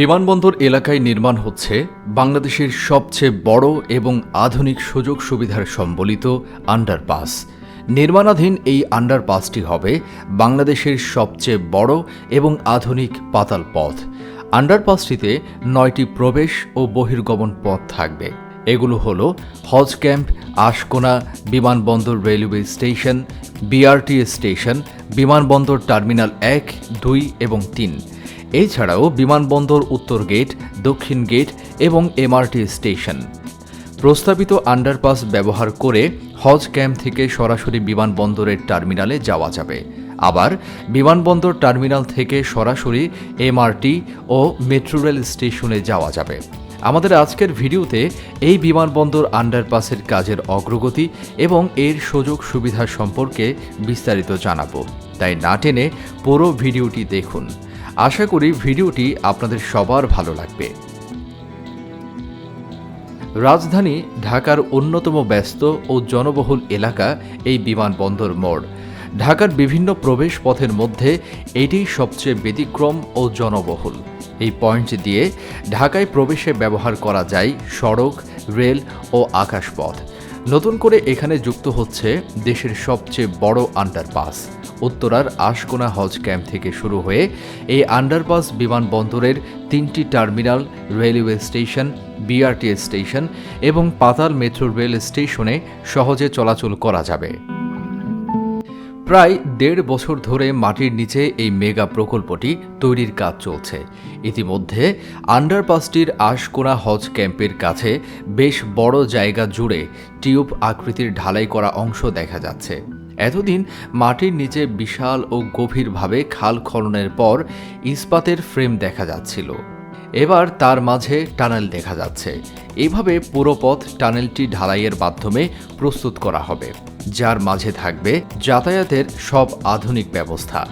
বিমানবন্দর এলাকায় নির্মাণ হচ্ছে বাংলাদেশের সবচেয়ে বড় এবং আধুনিক সুযোগ সুবিধার সম্বলিত আন্ডারপাস। নির্মাণাধীন এই আন্ডারপাসটি হবে বাংলাদেশের সবচেয়ে বড় এবং আধুনিক পাতাল পথ। আন্ডারপাসটিতে নয়টি প্রবেশ ও বহির্গমন পথ থাকবে। এগুলো হলো হজ ক্যাম্প, আশকোনা, বিমানবন্দর রেলওয়ে স্টেশন বিআরটি স্টেশন, বিমানবন্দর টার্মিনাল এক, দুই এবং তিন। এছাড়াও বিমানবন্দর উত্তর গেট, দক্ষিণ গেট এবং এমআরটি স্টেশন। প্রস্তাবিত আন্ডারপাস ব্যবহার করে হজ ক্যাম্প থেকে সরাসরি বিমানবন্দরের টার্মিনালে যাওয়া যাবে। আবার বিমানবন্দর টার্মিনাল থেকে সরাসরি এমআরটি ও মেট্রো রেল স্টেশনে যাওয়া যাবে। আমাদের আজকের ভিডিওতে এই বিমানবন্দর আন্ডারপাসের কাজের অগ্রগতি এবং এর সুযোগ সুবিধা সম্পর্কে বিস্তারিত জানাব। তাই না টেনে পুরো ভিডিওটি দেখুন। আশা করি ভিডিওটি আপনাদের সবার ভালো লাগবে। রাজধানী ঢাকার অন্যতম ব্যস্ত ও জনবহুল এলাকা এই বিমানবন্দর মোড়। ঢাকার বিভিন্ন প্রবেশ পথের মধ্যে এটিই সবচেয়ে ব্যতিক্রম ও জনবহুল। এই পয়েন্ট দিয়ে ঢাকায় প্রবেশে ব্যবহার করা যায় সড়ক, রেল ও আকাশপথ। নতুন করে এখানে যুক্ত হচ্ছে দেশের সবচেয়ে বড় আন্ডারপাস উত্তরার আশকোনা হজ ক্যাম্প থেকে শুরু হয়ে এই আন্ডারপাস বিমানবন্দরের তিনটি terminal, railway station BRT station এবং পাতাল মেট্রো রেল স্টেশনে সহজে চলাচল করা যাবে। প্রায় দেড় বছর ধরে মাটির নিচে এই মেগা প্রকল্পটি তৈরির কাজ চলছে। ইতিমধ্যে আন্ডারপাসটির আশকোনা হজ ক্যাম্পের কাছে বেশ বড় জায়গা জুড়ে টিউব আকৃতির ঢালাই করা অংশ দেখা যাচ্ছে। এতদিন মাটির নিচে বিশাল ও গভীরভাবে খাল খননের পর ইস্পাতের ফ্রেম দেখা যাচ্ছিল। এবার তার মাঝে টানেল দেখা যাচ্ছে। এভাবে পুরো পথ টানেলটি ঢালাইয়ের মাধ্যমে প্রস্তুত করা হবে, যার মাঝে থাকবে যাতায়াতের সব আধুনিক ব্যবস্থা।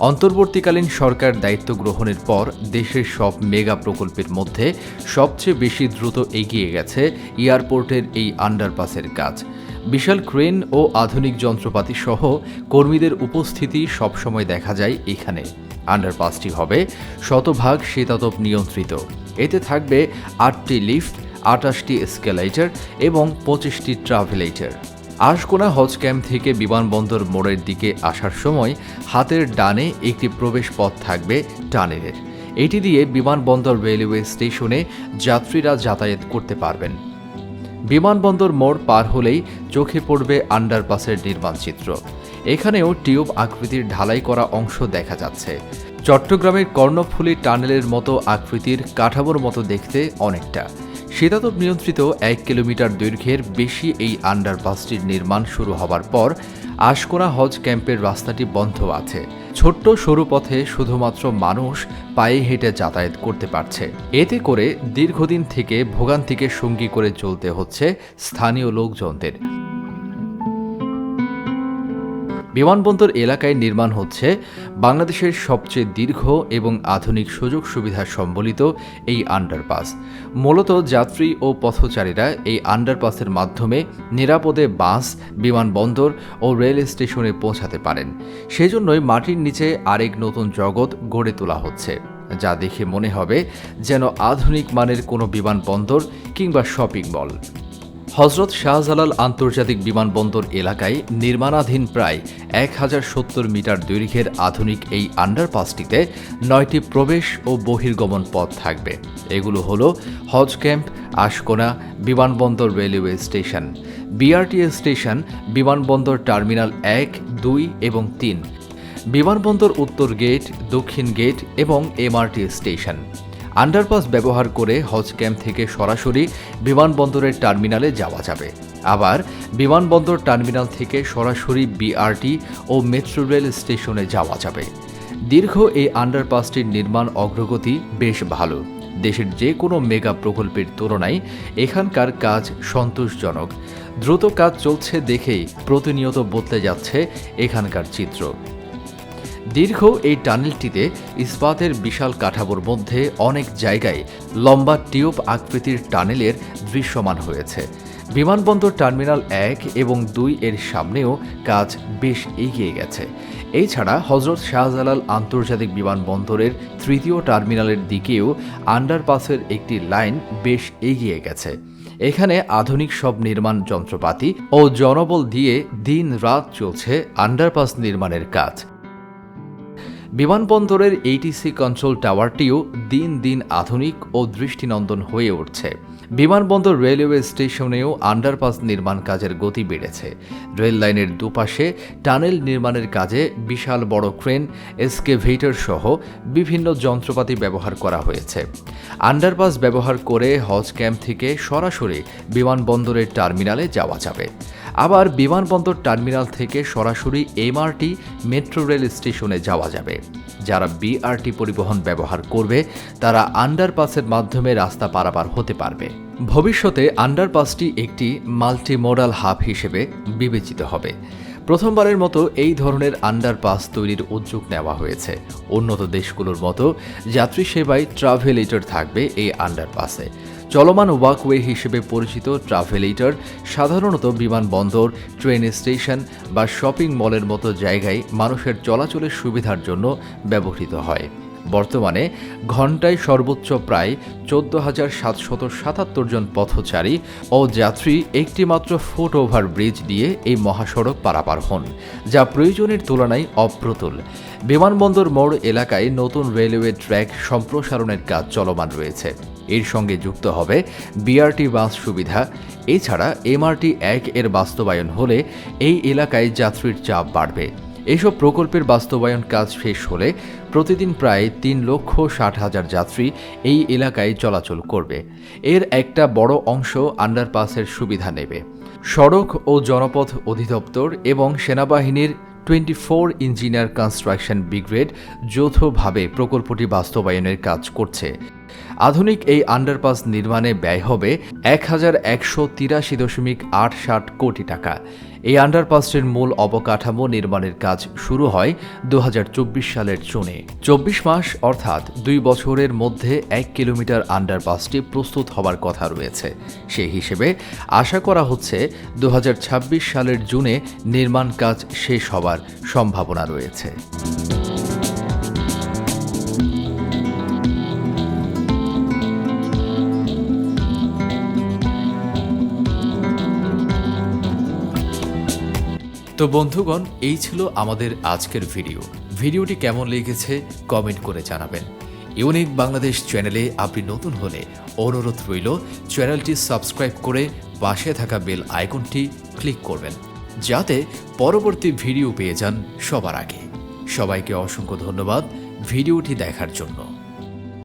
অন্তর্বর্তীকালীন সরকার দায়িত্ব গ্রহণের পর দেশের সব মেগা প্রকল্পের মধ্যে সবচেয়ে বেশি দ্রুত এগিয়ে গেছে এয়ারপোর্টের এই আন্ডারপাসের কাজ। বিশাল ক্রেন ও আধুনিক যন্ত্রপাতি সহ কর্মীদের উপস্থিতি সবসময় দেখা যায় এখানে। আন্ডারপাসটি হবে শতভাগ শীতাতপ নিয়ন্ত্রিত। এতে থাকবে আটটি লিফট, আটাশটি এসকেলেটর এবং পঁচিশটি ট্রাভেলেটর আশকোনা হজ ক্যাম্প থেকে বিমানবন্দর মোড়ের দিকে আসার সময় হাতের ডানে একটি প্রবেশ পথ থাকবে টানেলের। এটি দিয়ে বিমানবন্দর রেলওয়ে স্টেশনে যাত্রীরা যাতায়াত করতে পারবেন। বিমানবন্দর মোড় পার হলেই চোখে পড়বে আন্ডারপাসের নির্মাণ চিত্র। এখানেও টিউব আকৃতির ঢালাই করা অংশ দেখা যাচ্ছে। চট্টগ্রামের কর্ণফুলী টানেলের মতো আকৃতির কাঠামোর মতো দেখতে অনেকটা। শীতাতপ নিয়ন্ত্রিত এক কিলোমিটার দৈর্ঘ্যের বেশি এই আন্ডারপাসটির নির্মাণ শুরু হবার পর আশকোনা হজ ক্যাম্পের রাস্তাটি বন্ধ আছে। ছোট্ট সরু পথে শুধুমাত্র মানুষ পায়ে হেঁটে যাতায়াত করতে পারছে। এতে করে দীর্ঘদিন থেকে ভোগান্তিকে সঙ্গী করে চলতে হচ্ছে স্থানীয় লোকজনদের। বিমানবন্দর এলাকায় নির্মাণ হচ্ছে বাংলাদেশের সবচেয়ে দীর্ঘ এবং আধুনিক সুযোগ সুবিধা সম্বলিত এই আন্ডারপাস। মূলত যাত্রী ও পথচারীরা এই আন্ডারপাসের মাধ্যমে নিরাপদে বাস, বিমানবন্দর ও রেল স্টেশনে পৌঁছাতে পারেন। সেজন্যই মাটির নিচে আরেক নতুন জগৎ গড়ে তোলা হচ্ছে, যা দেখে মনে হবে যেন আধুনিক মানের কোনো বিমানবন্দর কিংবা শপিং মল। হজরত শাহজালাল আন্তর্জাতিক বিমানবন্দর এলাকায় নির্মাণাধীন প্রায় এক হাজার সত্তর মিটার দৈর্ঘ্যের আধুনিক এই আন্ডারপাসটিতে নয়টি প্রবেশ ও বহির্গমন পথ থাকবে। এগুলো হলো হজ ক্যাম্প, আশকোনা, বিমানবন্দর রেলওয়ে স্টেশন বিআরটিএস স্টেশন, বিমানবন্দর টার্মিনাল এক, দুই এবং তিন, বিমানবন্দর উত্তর গেট, দক্ষিণ গেট এবং এমআরটি স্টেশন। আন্ডারপাস ব্যবহার করে হজ ক্যাম্প থেকে সরাসরি বিমানবন্দরের টার্মিনালে যাওয়া যাবে। আবার বিমানবন্দর টার্মিনাল থেকে সরাসরি বিআরটি ও মেট্রো রেল স্টেশনে যাওয়া যাবে। দীর্ঘ এই আন্ডারপাসটির নির্মাণ অগ্রগতি বেশ ভালো। দেশের যে কোনো মেগা প্রকল্পের তুলনায় এখানকার কাজ সন্তোষজনক। দ্রুত কাজ চলছে দেখেই প্রতিনিয়ত বদলে যাচ্ছে এখানকার চিত্র। দীর্ঘ এই টানেলটিতে ইস্পাতের বিশাল কাঠামোর মধ্যে অনেক জায়গায় লম্বা টিউব আকৃতির টানেলের দৃশ্যমান হয়েছে। বিমানবন্দর টার্মিনাল এক এবং দুই এর সামনেও কাজ বেশ এগিয়ে গেছে। এছাড়া হজরত শাহজালাল আন্তর্জাতিক বিমানবন্দরের তৃতীয় টার্মিনালের দিকেও আন্ডারপাসের একটি লাইন বেশ এগিয়ে গেছে। এখানে আধুনিক সব নির্মাণ যন্ত্রপাতি ও জনবল দিয়ে দিন রাত চলছে আন্ডারপাস নির্মাণের কাজ। বিমানবন্দরের এইটিসি কন্ট্রোল টাওয়ারটিও দিন দিন আধুনিক ও দৃষ্টিনন্দন হয়ে উঠছে। বিমানবন্দর রেলওয়ে স্টেশনেও আন্ডারপাস নির্মাণ কাজের গতি বেড়েছে। রেল লাইনের দুপাশে টানেল নির্মাণের কাজে বিশাল বড় ক্রেন এসকেভেটর সহ বিভিন্ন যন্ত্রপাতি ব্যবহার করা হয়েছে। আন্ডারপাস ব্যবহার করে হজ ক্যাম্প থেকে সরাসরি বিমানবন্দরের টার্মিনালে যাওয়া যাবে। আবার বিমানবন্দর টার্মিনাল থেকে সরাসরি এমআরটি মেট্রো রেল স্টেশনে যাওয়া যাবে। যারা বিআরটি পরিবহন ব্যবহার করবে, তারা আন্ডারপাসের মাধ্যমে রাস্তা পারাপার হতে পারবে। ভবিষ্যতে আন্ডারপাসটি একটি মাল্টি মোডাল হাব হিসেবে বিবেচিত হবে। প্রথমবারের মতো এই ধরনের আন্ডারপাস তৈরির উদ্যোগ নেওয়া হয়েছে। উন্নত দেশগুলোর মতো যাত্রী সেবায় ট্রাভেলেটর থাকবে এই আন্ডারপাসে। চলমান ওয়াকওয়ে হিসেবে পরিচিত ট্রাভেলেটর, সাধারণত বিমানবন্দর, ট্রেন স্টেশন বা শপিং মলের মতো জায়গায় মানুষের চলাচলের সুবিধার জন্য ব্যবহৃত হয়। বর্তমানে ঘন্টায় সর্বোচ্চ প্রায় চোদ্দ হাজার সাতশত সাতাত্তর জন পথচারী ও যাত্রী একটিমাত্র ফুট ওভার ব্রিজ দিয়ে এই মহাসড়ক পারাপার হন, যা প্রয়োজনের তুলনায় অপ্রতুল। বিমানবন্দর মোড় এলাকায় নতুন রেলওয়ে ট্র্যাক সম্প্রসারণের কাজ চলমান রয়েছে। এর সঙ্গে যুক্ত হবে বিআরটি বাস সুবিধা। এছাড়া এমআরটি এক এর বাস্তবায়ন হলে এই এলাকায় যাত্রীর চাপ বাড়বে। এসব প্রকল্পের বাস্তবায়ন কাজ শেষ হলে প্রতিদিন প্রায় তিন লক্ষ ষাট হাজার যাত্রী এই এলাকায় চলাচল করবে। এর একটা বড় অংশ আন্ডারপাসের সুবিধা নেবে। সড়ক ও জনপথ অধিদপ্তর এবং সেনাবাহিনীর twenty four engineer construction brigade যৌথভাবে প্রকল্পটি বাস্তবায়নের কাজ করছে। আধুনিক এই আন্ডারপাস নির্মাণে ব্যয় হবে এক হাজার একশো তিরাশি দশমিক আট ষাট কোটি টাকা। এই আন্ডারপাসটির মূল অবকাঠামো নির্মাণের কাজ শুরু হয় দু হাজার চব্বিশ সালের জুনে। চব্বিশ মাস, অর্থাৎ দুই বছরের মধ্যে এক কিলোমিটার আন্ডারপাসটি প্রস্তুত হবার কথা রয়েছে। সেই হিসেবে আশা করা হচ্ছে দু হাজার ছাব্বিশ সালের জুনে নির্মাণ কাজ শেষ হবার সম্ভাবনা রয়েছে। তো বন্ধুগণ, এই ছিল আমাদের আজকের ভিডিও। ভিডিওটি কেমন লেগেছে কমেন্ট করে জানাবেন। ইউনিক বাংলাদেশ চ্যানেলে আপনি নতুন হলে অনুরোধ রইল, চ্যানেলটি সাবস্ক্রাইব করে পাশে থাকা বেল আইকনটি ক্লিক করবেন, যাতে পরবর্তী ভিডিও পেয়ে যান সবার আগে। সবাইকে অসংখ্য ধন্যবাদ ভিডিওটি দেখার জন্য।